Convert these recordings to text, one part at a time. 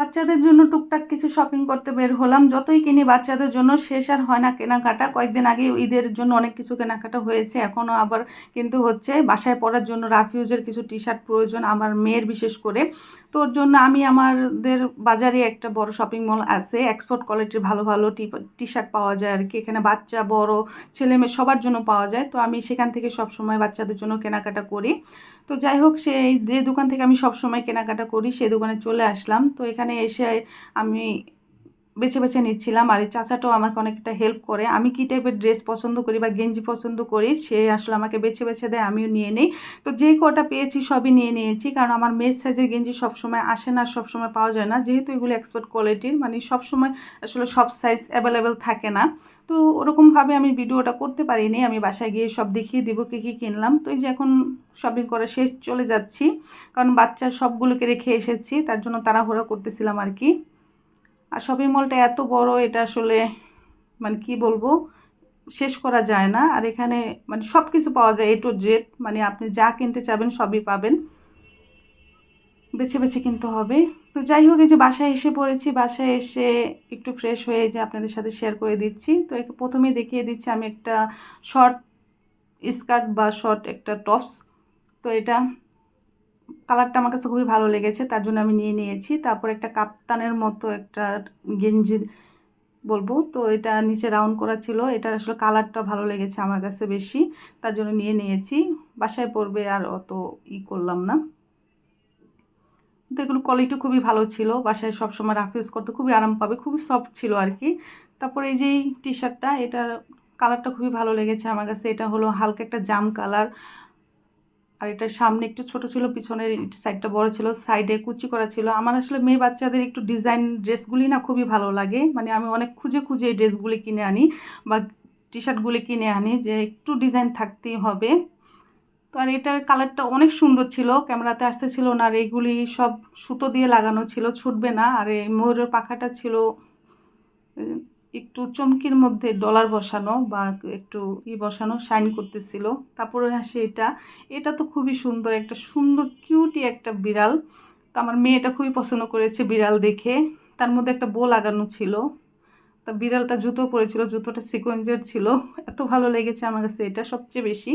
বাচ্চাদের জন্য টুকটাক কিছু শপিং করতে বের হলাম। যতই কিনি বাচ্চাদের জন্য, শেষ আর হয় না কেনাকাটা। কয়েকদিন আগে ঈদের জন্য অনেক কিছু কেনাকাটা হয়েছে। এখনও আবার কিন্তু হচ্ছে, বাসায় পরার জন্য রাফিউজের কিছু টি শার্ট প্রয়োজন আমার মেয়ের বিশেষ করে। তোর জন্য আমি আমাদের বাজারে একটা বড় শপিং মল আছে। এক্সপোর্ট কোয়ালিটির ভালো ভালো টি টি শার্ট পাওয়া যায় আর কি এখানে বাচ্চা, বড় ছেলে মেয়ে সবার জন্য পাওয়া যায়। তো আমি সেখান থেকে সব সময় বাচ্চাদের জন্য কেনাকাটা করি। তো যাই হোক সেই যে দোকান থেকে আমি সব সময় কেনাকাটা করি সেই দোকানে চলে আসলাম। তো এখানে এসে আমি বেছে বেছে নিচ্ছিলাম আর এই চাচাটাও আমাকে অনেকটা হেল্প করে। আমি কী টাইপের ড্রেস পছন্দ করি বা গেঞ্জি পছন্দ করি, সে আসলে আমাকে বেছে বেছে দেয়, আমিও নিয়ে নিই। তো যেই কটা পেয়েছি সবই নিয়ে নিয়েছি, কারণ আমার মেয়ের সাইজের গেঞ্জি সবসময় আসে না, সবসময় পাওয়া যায় না। যেহেতু এগুলো এক্সপার্ট কোয়ালিটির মানে সবসময় আসলে সব সাইজ অ্যাভেলেবেল থাকে না। তো ওরকমভাবে আমি ভিডিওটা করতে পারিনি। আমি বাসায় গিয়ে সব দেখিয়ে দেবো কী কী কিনলাম। তো এই যে এখন শপিং করা শেষ, চলে যাচ্ছি। কারণ বাচ্চা সবগুলোকে রেখে এসেছি, তার জন্য তাড়াহুড়া করতেছিলাম আর কি। আর শপিং মলটা এত বড়, এটা আসলে মানে কি বলব, শেষ করা যায় না। আর এখানে মানে সব কিছু পাওয়া যায় এ টু জেড মানে আপনি যা কিনতে চাবেন সবই পাবেন। বেছে বেছে কিনতে হবে। তো যাই হোক, এই যে বাসায় এসে পড়েছি, বাসায় এসে একটু ফ্রেশ হয়ে যে আপনাদের সাথে শেয়ার করে দিচ্ছি। তো একে প্রথমেই দেখিয়ে দিচ্ছি আমি একটা শর্ট স্কার্ট বা শর্ট একটা টপস তো এটা কালারটা আমার কাছে খুবই ভালো লেগেছে, তার জন্য আমি নিয়ে নিয়েছি। তারপর একটা কাপ্তানের মতো একটা গেঞ্জির বলব। তো এটা নিচে রাউন্ড করা ছিল এটা আসলে কালারটা ভালো লেগেছে আমার কাছে বেশি, তার জন্য নিয়ে নিয়েছি। বাসায় পড়বে আর অত ই করলাম না। তো এগুলো কোয়ালিটি খুবই ভালো ছিল। বাসায় সবসময় রাফ ইউজ করতে খুবই আরাম পাবে, খুবই সফট ছিল আর কি তারপরে এই যে টি শার্টটা এটার কালারটা খুবই ভালো লেগেছে আমার কাছে। এটা হলো হালকা একটা জাম কালার আর এটা সামনে একটু ছোট ছিল, পিছনের সাইডটা বড় ছিল সাইডে কুচি করা ছিল। আমার আসলে মেয়ে বাচ্চাদের একটু ডিজাইন ড্রেসগুলি না খুবই ভালো লাগে। মানে আমি অনেক খুঁজে খুঁজে এই ড্রেসগুলি কিনে আনি বা টি শার্টগুলি কিনে আনি যে একটু ডিজাইন থাকতেই হবে। তো আর এটার কালারটা অনেক সুন্দর ছিল, ক্যামেরাতে আসতেছিল না, আর এইগুলি সব সুতো দিয়ে লাগানো ছিল, ছুটবে না, আর এই ময়ূরের পাখাটা ছিল একটু চমকির মধ্যে ডলার বসানো বা একটু ই বসানো শাইন করতেছিল। তারপরে আসে এটা এটা তো খুবই সুন্দর, একটা সুন্দর কিউটি একটা বিড়াল। তো আমার মেয়েটা খুবই পছন্দ করেছে বিড়াল দেখে, তার মধ্যে একটা বো লাগানো ছিল। তা বিড়ালটা জুতো পরেছিল, জুতোটা সিকোয়েন্সের ছিল, এত ভালো লেগেছে আমার কাছে এটা সবচেয়ে বেশি।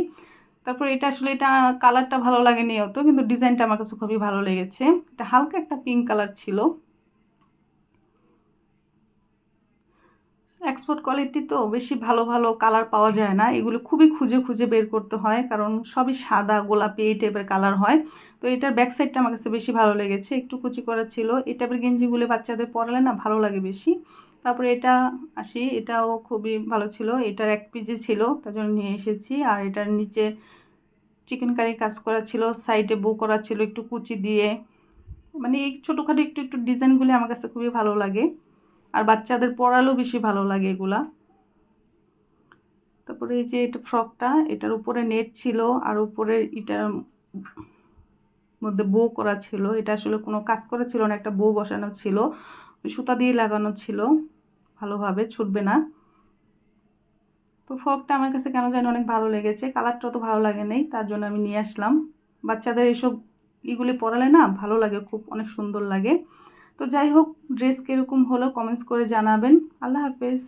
তারপর এটা আসলে এটা কালারটা ভালো লাগেনি অত, কিন্তু ডিজাইনটা আমার কাছে খুবই ভালো লেগেছে। এটা হালকা একটা পিঙ্ক কালার ছিল। এক্সপোর্ট কোয়ালিটি তো বেশি ভালো ভালো কালার পাওয়া যায় না। এগুলো খুবই খুঁজে খুঁজে বের করতে হয়, কারণ সবই সাদা, গোলাপি এই টাইপের কালার হয়। তো এটার ব্যাক সাইডটা আমার কাছে বেশি ভালো লেগেছে। একটু কুচি করা ছিল। এই টাইপের গেঞ্জিগুলো বাচ্চাদের পরালে না ভালো লাগে বেশি। তারপরে এটা আসি, এটাও খুবই ভালো ছিল। এটার এক পিজি ছিল, তার জন্য নিয়ে এসেছি। আর এটার নিচে চিকেন কারি কাজ করা ছিল সাইডে বো করা ছিল একটু কুচি দিয়ে। মানে এই ছোটোখাটো একটু একটু ডিজাইনগুলি আমার কাছে খুবই ভালো লাগে। আর বাচ্চাদের পরালেও বেশি ভালো লাগে এগুলা। তারপরে এই যে এটা ফ্রকটা, এটার উপরে নেট ছিল, আর উপরে এটার মধ্যে বো করা ছিল। এটা আসলে কোনো কাজ করা ছিল না, একটা বো বসানো ছিল। সুতা দিয়ে লাগানো ছিল। ভালোভাবে ছুটবে না। তো ফ্রকটা আমার কাছে কেন জানি অনেক ভালো লেগেছে কালারটা তো ভালো লাগে নেই, তার জন্য আমি নিয়ে আসলাম। বাচ্চাদের এসব ইগুলি পরালে না ভালো লাগে, খুব অনেক সুন্দর লাগে। তো যাই হোক, ড্রেস কীরকম হলো কমেন্টস করে জানাবেন। আল্লাহ হাফেজ।